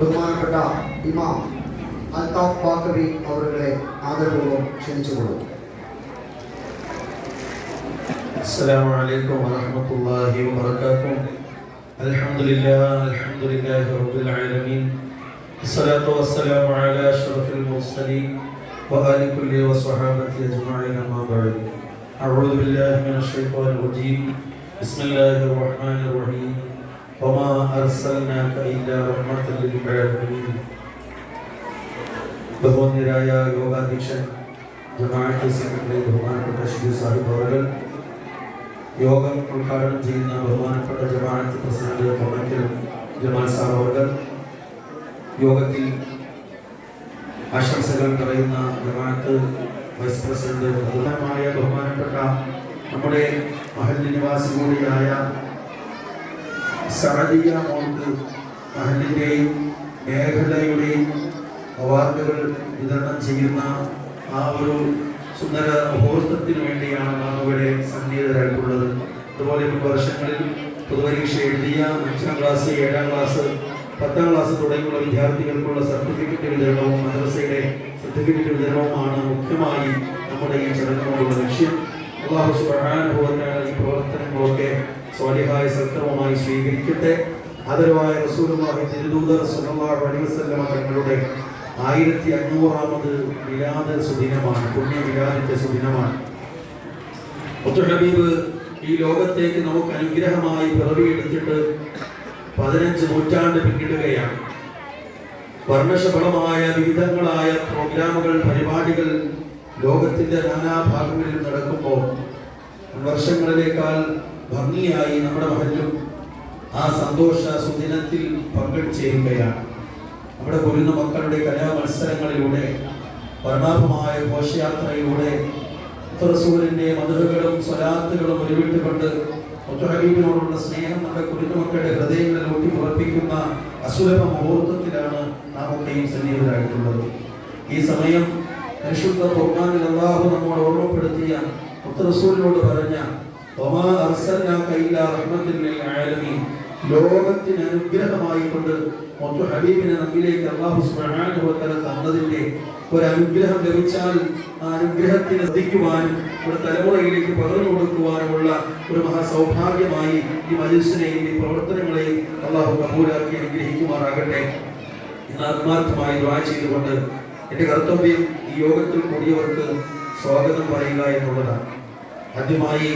ബഹുമാനപ്പെട്ട ഇമാം അൽതാഫ് ബാക്കവി അവരുടെ ആദരപൂർവ്വം ക്ഷണിച്ചുകൊള്ളും السلام عليكم ورحمة الله وبركاته الحمد لله الحمد لله رب العالمين الصلاة والسلام على أشرف المرسلين وآل كل وصحابته أجمعين أما بعد أعوذ بالله من الشيطان الرجيم بسم الله الرحمن الرحيم وما أرسلناك إلا رحمة للعالمين ബഹുമാന്യരായ യോഗാധ്യക്ഷൻ ജമാഅത്ത് സെക്രട്ടറി ബഹുമാനപ്പെട്ട ഷിജു സാഹിബ് അവർ യോഗം ഉദ്ഘാടനം ചെയ്യുന്ന ബഹുമാനപ്പെട്ട ജമാഅത്ത് പ്രസിഡന്റ് കൊമ്മക്കൽ ജമാൽ സാർ അവർ യോഗത്തിൽ ആശംസകൾ പറയുന്ന ജമാഅത്ത് വൈസ് പ്രസിഡന്റ് പ്രധാനമായ ബഹുമാനപ്പെട്ട നമ്മുടെ മഹല്ല് നിവാസി കൂടിയായ സഅദിയ മോൾക്ക് മഹലിന്റെയും മേഖലയുടെയും അവാർഡുകൾ വിതരണം ചെയ്യുന്ന ആ ഒരു സുന്ദര മുഹൂർത്തത്തിന് വേണ്ടിയാണ് നാം ഇവിടെ സന്നിഹിതരായിട്ടുള്ളത്. അതുപോലെ മുൻ വർഷങ്ങളിൽ പൊതുപരീക്ഷ എഴുതിയ അഞ്ചാം ക്ലാസ് ഏഴാം ക്ലാസ് പത്താം ക്ലാസ് തുടങ്ങിയുള്ള വിദ്യാർത്ഥികൾക്കുള്ള സർട്ടിഫിക്കറ്റ് വിതരണവും മദ്രസയുടെ സർട്ടിഫിക്കറ്റ് വിതരണവുമാണ് മുഖ്യമായി നമ്മുടെ ഈ ചടങ്ങിനോടുള്ള ലക്ഷ്യം. അള്ളാഹു സുബ്ഹാനഹു ഈ പ്രവർത്തനങ്ങളൊക്കെ സ്വാലിഹായ സൽക്കർമ്മമായി സ്വീകരിക്കട്ടെ. ആദരവായ റസൂലുമായി തിരുദൂതർ സല്ലല്ലാഹു അലൈഹി വസല്ലമ തങ്ങളുടെ ആയിരത്തി അഞ്ഞൂറാമത് വിരാദ സുദിനമാണ് പുണ്യ വിരാദിന്റെ സുദിനമാണ് ഒത്തുഷബീബ് ഈ ലോകത്തേക്ക് നമുക്ക് അനുഗ്രഹമായി പിറവിയെടുത്തിട്ട് പതിനഞ്ച് നൂറ്റാണ്ട് പിന്നിടുകയാണ്. വർണശബളമായ വിവിധങ്ങളായ പ്രോഗ്രാമുകൾ പരിപാടികൾ ലോകത്തിന്റെ നാനാഭാഗങ്ങളിൽ നടക്കുമ്പോൾ വർഷങ്ങളിലേക്കാൾ ഭംഗിയായി നമ്മുടെ മഹല്ലും ആ സന്തോഷ സുദിനത്തിൽ പങ്കെടുച്ചേരുകയാണ് നമ്മുടെ കൊല്ലുന്ന മക്കളുടെ കലാ മത്സരങ്ങളിലൂടെ വർണാഭമായ ഘോഷയാത്രയിലൂടെ റസൂലിന്റെ മധുരകളും സ്വലാത്തുകളും ഒരുവിട്ടുകൊണ്ട് മുത്തഹബീബിനോടുള്ള സ്നേഹം നമ്മുടെ കുരുന്ന മക്കളുടെ ഹൃദയങ്ങളിൽ ഊട്ടി ഉറപ്പിക്കുന്ന അസുലഭ മുഹൂർത്തത്തിലാണ് നാം ഒക്കെയും സന്നിഹിതരായിട്ടുള്ളത്. ഈ സമയം പരിശുദ്ധ ഖുർആനിൽ അള്ളാഹു നമ്മോട് ഓർമ്മപ്പെടുത്തിയ മുത്തറസൂലിനോട് പറഞ്ഞ ലോകത്തിന് അനുഗ്രഹമായി കൊണ്ട് മൊത്ത ഹബീബിനെ നമ്മിലേക്ക് അള്ളാഹു തആല തന്നതിന്റെ ഒരു അനുഗ്രഹം ലഭിച്ചാൽ ആ അനുഗ്രഹത്തിന് ശ്രദ്ധിക്കുവാനും ഒരു തലമുറയിലേക്ക് പകർന്നു കൊടുക്കുവാനുമുള്ള ഒരു മഹാസൗഭാഗ്യമായി ഈ മനുഷ്യനെയും ഈ പ്രവർത്തനങ്ങളെയും അള്ളാഹു കബൂലാക്കി അനുഗ്രഹിക്കുമാറാകട്ടെ ഇന്ന് ആത്മാർത്ഥമായി ദ്വാ ചെയ്തുകൊണ്ട് എന്റെ കർത്തവ്യം ഈ യോഗത്തിൽ കൂടിയവർക്ക് സ്വാഗതം പറയുക എന്നുള്ളതാണ്. ആദ്യമായി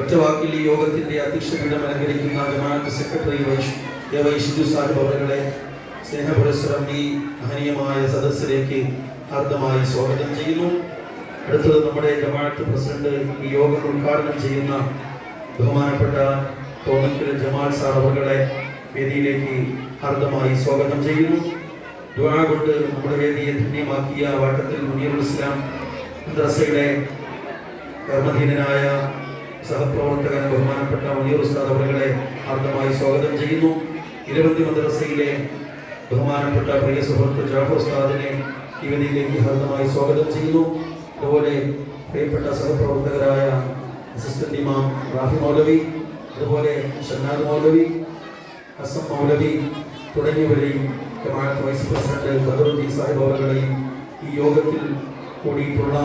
ഒറ്റവാക്കിൽ ഈ യോഗത്തിന്റെ അധ്യക്ഷപീഠം അലങ്കരിക്കുന്ന ജമാഅത്ത് secretary Vaish A Y Shiju sahib അവരുടെ സ്നേഹപുരസ്സരം ഈ മഹനീയമായ സദസ്സിലേക്ക് ഹാർദമായി സ്വാഗതം ചെയ്യുന്നു. അടുത്തത് നമ്മുടെ ജമാഅത്ത് പ്രസിഡന്റ് ഈ യോഗം ഉദ്ഘാടനം ചെയ്യുന്ന ബഹുമാനപ്പെട്ട തോന്നക്കൽ ജമാൽ സാർ അവരുടെ വേദിയിലേക്ക് ഹാർദമായി സ്വാഗതം ചെയ്യുന്നു. ദുആ കൊണ്ട് നമ്മുടെ വേദിയെ ധന്യമാക്കിയ വാട്ടത്തിൽ മുനീർ ഇസ്ലാം മദ്രസയുടെ കർമ്മധീനനായ സഹപ്രവർത്തകൻ ബഹുമാനപ്പെട്ട മുനീർ ഉസ്താദ് അവരുടെ ആർദ്രമായി സ്വാഗതം ചെയ്യുന്നു. ഇരുപത്തി മദ്രസയിലെ ബഹുമാനപ്പെട്ട പ്രിയ സുഹൃത്ത് ജാഫർ ഉസ്താദിനെ ഈ വേദിയിലേക്ക് ഹാർദമായി സ്വാഗതം ചെയ്യുന്നു. അതുപോലെ പ്രിയപ്പെട്ട സഹപ്രവർത്തകരായ അസിസ്റ്റന്റ് ഇമാം റാഫി മൗലവി അതുപോലെ ഷന്നാദ് മൗലവി അസം മൗലവി തുടങ്ങിയവരെയും ജമാഅത്ത് വൈസ് പ്രസിഡന്റ് ബദറുദ്ദീൻ സാഹിബ് അവരുടെയും ഈ യോഗത്തിൽ കൂടിയിട്ടുള്ള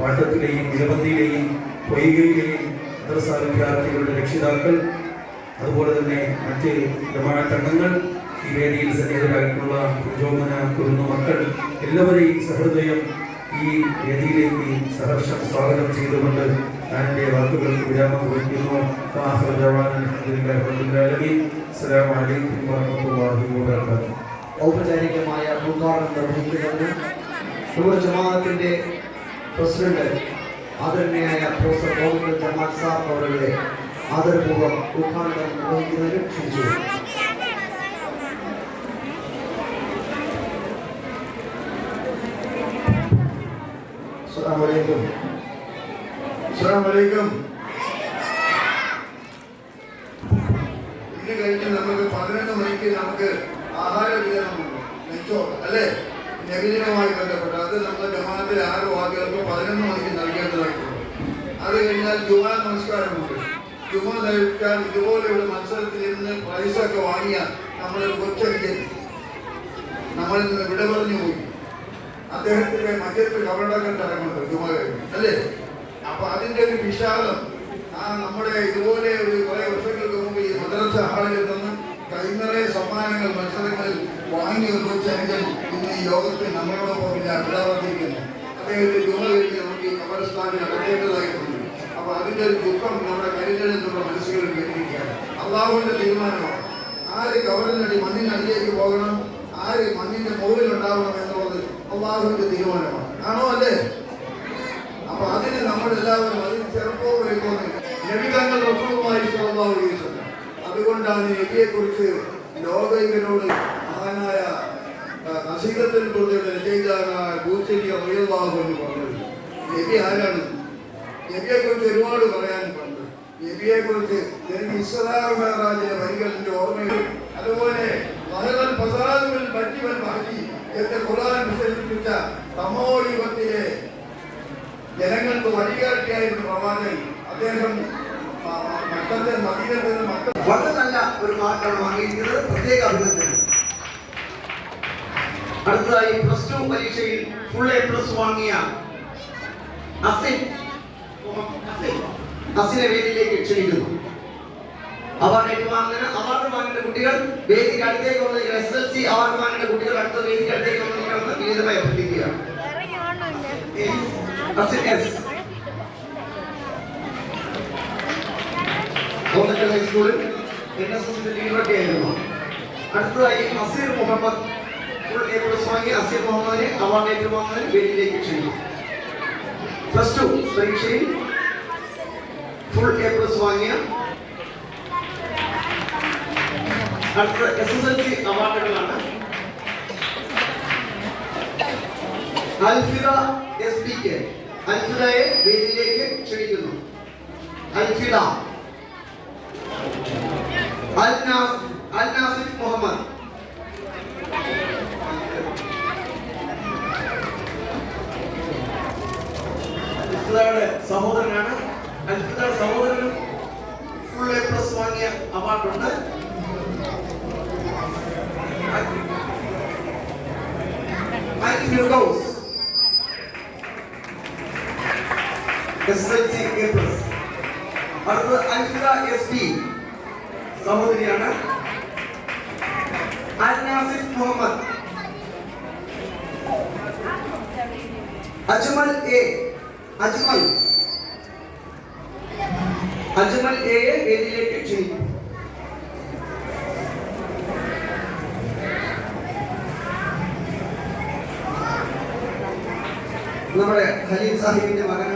പാട്ടത്തിലെയും നിരവധിയിലെയും പൊയ്കയിലെയും മദ്രസ വിദ്യാർത്ഥികളുടെ രക്ഷിതാക്കൾ അതുപോലെ തന്നെ മറ്റ് ജമാഅത്ത് ഈ വേദിയിൽ സന്നിഹിതരായിട്ടുള്ള പ്രചോദന കുരുന്ന മക്കൾ എല്ലാവരെയും സഹൃദയം ഈ വേദിയിലേക്ക് സഹർഷം സ്വാഗതം ചെയ്തുകൊണ്ട് ഞാൻ എന്റെ വാക്കുകൾക്ക് വിരാമം കുറിക്കുന്നു. ഔപചാരികമായ പ്രസിഡന്റ് ആദരണീയായ പ്രൊഫസർ ഗോവിന്ദൻ ജമാൽ സാർ അവരുടെ ആദരപൂർവം ഉദ്ഘാടനം നിർവഹിക്കുന്നതിന് ക്ഷണിച്ചു. ഇന്ന് കഴിഞ്ഞ് നമുക്ക് പതിനൊന്ന് മണിക്ക് നമുക്ക് ആഹാര വിതരണമുണ്ട് നെച്ചോറ് അല്ലേ ബന്ധപ്പെട്ട്. അത് നമ്മുടെ ജമാഅത്തിലെ ആറ് വാക്കുകൾക്ക് പതിനൊന്ന് മണിക്ക് അത് കഴിഞ്ഞാൽ ജുമാ നമസ്കാരമുണ്ട്. ജുമാ നൽകാൻ ഇതുപോലെയുള്ള മത്സരത്തിൽ ഇരുന്ന് പ്രൈസൊക്കെ വാങ്ങിയ നമ്മളെ കൊച്ചടിക്കൻ നമ്മളിൽ നിന്ന് വിട പറഞ്ഞു പോയി. അദ്ദേഹത്തിന്റെ മധ്യത്തിൽ കവളടക്കം ചടങ്ങുണ്ട് ജുമ കഴിഞ്ഞു. അല്ലേ? അപ്പൊ അതിന്റെ ഒരു വിഷാദം ആ നമ്മുടെ ഇതുപോലെ ഒരു കുറെ വർഷങ്ങൾക്ക് മുമ്പ് ഈ മദ്രസ ഹാളിൽ നിന്ന് കൈനിറയ സമ്മാനങ്ങൾ മത്സരങ്ങളിൽ വാങ്ങി വെച്ച അനുജൻ ഇന്ന് ഈ യോഗത്തിൽ നമ്മളോടൊപ്പം ഇല്ല വിടാതിരിക്കുന്നു അദ്ദേഹത്തിന്റെ ജുമ കഴിഞ്ഞ് നമുക്ക് അടക്കേണ്ടതായിട്ടുണ്ട് അപ്പൊ അതിന്റെ ഒരു ദുഃഖം നമ്മുടെ കരുതലെന്നുള്ള മനസ്സുകളിൽ കേട്ടിരിക്കുകയാണ്. അള്ളാഹുവിന്റെ തീരുമാനമാണ്. ആര് കവറിനടി മണ്ണിനടിയിലേക്ക് പോകണം? ആര് മണ്ണിന്റെ മുകളിൽ ഉണ്ടാവണം എന്നുള്ളത് അള്ളാഹുവിന്റെ തീരുമാനമാണ്. ആണോ അല്ലേ? അപ്പൊ അതിന് നമ്മൾ എല്ലാവരും അതിന് ചെറുപ്പോ വൈകുന്നു നബിതങ്ങൾ റസൂലുള്ളാഹി സ്വല്ലല്ലാഹു അലൈഹി വസല്ലം. അതുകൊണ്ടാണ് നബിയെ കുറിച്ച് ലോകൈകനോട് മഹാനായ നസീകത്തിൽ കൊടുത്ത കുറിച്ചുള്ള രചയിതാവായ ഭൂച്ചരി റളിയല്ലാഹു എന്ന് പറഞ്ഞത്. നബി ആരാണ്? നബിയെ കുറിച്ച് ഒരുപാട് പറയാനുണ്ട് നബിയെ കുറിച്ച് എനിക്ക് ഇസ്ലാമിന്റെ വരികളിന്റെ ഓർമ്മയിൽ അതുപോലെ വഹലൽ ഫസാദുകൾ പറ്റിവൻ മാറ്റി എന്ന് ഖുർആൻ വിശേഷിപ്പിച്ച തമോയുഗത്തിലെ ജനങ്ങൾക്ക് വഴികാട്ടിയായിരുന്നു പ്രവാചകൻ. അദ്ദേഹം വളരെ നല്ല ഒരു മാർക്കാണ് വാങ്ങിയിരിക്കുന്നത് പ്രത്യേക അഭിനന്ദനം. അടുത്തതായി പ്ലസ് ടു പരീക്ഷയിൽ ഫുൾ എ പ്ലസ് വാങ്ങിയ അസിൻ. അസിനെ വേദിയിലേക്ക് ക്ഷണിക്കുന്നു. അവാർഡ് ഏറ്റുവാങ്ങുന്നതിന് അവാർഡ് വാങ്ങേണ്ട കുട്ടികൾ വേദിക്ക് അടുത്തേക്ക് വന്ന് എസ് എൽ സി അവാർഡ് വാങ്ങേണ്ട കുട്ടികൾ അടുത്ത വേദിക്ക് അടുത്തേക്ക് വന്നിരിക്കണമെന്ന് വിനീതമായി അഭ്യർത്ഥിക്കുകയാണ്. ഹൈസ്കൂളിൽ എൻ എസ് എസിന്റെ ആയിരുന്നു. അടുത്തതായി Aseer Muhammad. Full A plus Aseer മുഹമ്മദിനെ അവാർഡ് ഏറ്റുവാങ്ങുന്നതിന് വേദിയിലേക്ക് ക്ഷണിക്കും പ്ലസ് ടു പരീക്ഷയിൽ ഫുൾ എ പ്ലസ് വാങ്ങിയ അടുത്ത എസ് എസ് എൽ സി അവാർഡുകളാണ് അൽഫിദ എസ് പി കെ അൽഫിദയെ വേദിയിലേക്ക് ക്ഷണിക്കുന്നു. അൽഫിദ അൽ നാസിഫ് മുഹമ്മദ്. അൽഫിദയുടെ സഹോദരനാണ്. അൽഫിദയുടെ സഹോദരനും ഫുൾ എ പ്ലസ് വാങ്ങിയ അവാർഡുണ്ട്. Firdous S L C A plus അടുത്തത് Alfida S Al Muhammad. Ajmal A Ajmal. Ajmal A വേദിയിലേക്ക് ക്ഷണിക്കും? നമ്മുടെ ഖലീൽ സാഹിബിന്റെ മകനാണ്